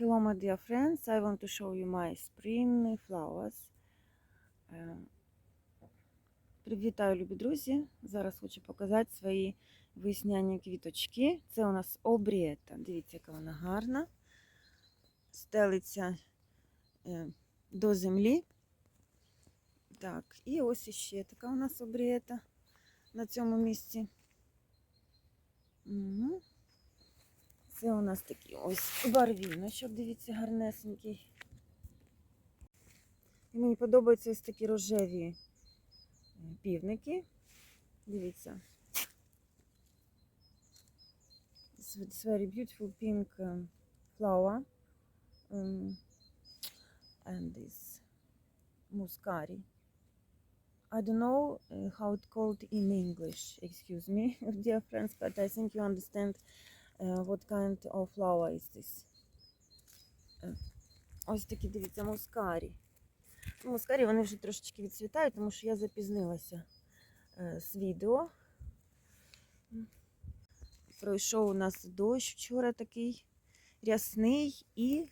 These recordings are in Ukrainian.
Hello, my dear friends. I want to show you my spring flowers. Е, Привітаю, любі друзі! Зараз хочу показати свої весняні квіточки. Це у нас обрієта. Дивіться, яка вона гарна. Стелиться е, до землі. Так, і ось іще така у нас обрієта на цьому місці. Угу. Це у нас такий ось барвіночок, дивіться, гарнесенький. І мені подобаються ось такі рожеві е, півники. Дивіться. It's very beautiful pink um, flower. Um, and this muscari. I don't know uh, how it's called in English, excuse me, dear friends, but I think you understand uh, what kind of flower is this. Е, Ось такі, дивіться, мускарі. Мускарі вони вже трошечки відцвітають, тому що я запізнилася е, з відео. Пройшов у нас дощ вчора такий рясний і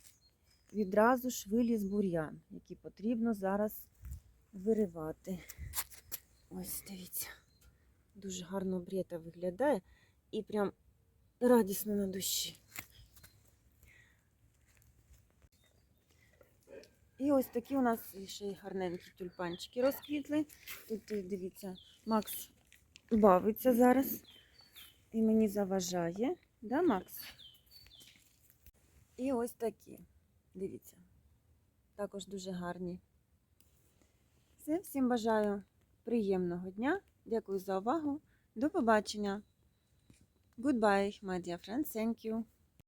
відразу ж виліз бур'ян, який потрібно зараз виривати. Ось дивіться. Дуже гарно брета виглядає і прям радісно на душі. І ось такі у нас ще й гарненькі тюльпанчики розквітли. Тут, е, дивіться, Макс бавиться зараз і мені заважає. Да, Макс? І ось такі. Дивіться. Також дуже гарні. Все, всім бажаю приємного дня. Дякую за увагу. До побачення. Goodbye, my dear friends. Thank you.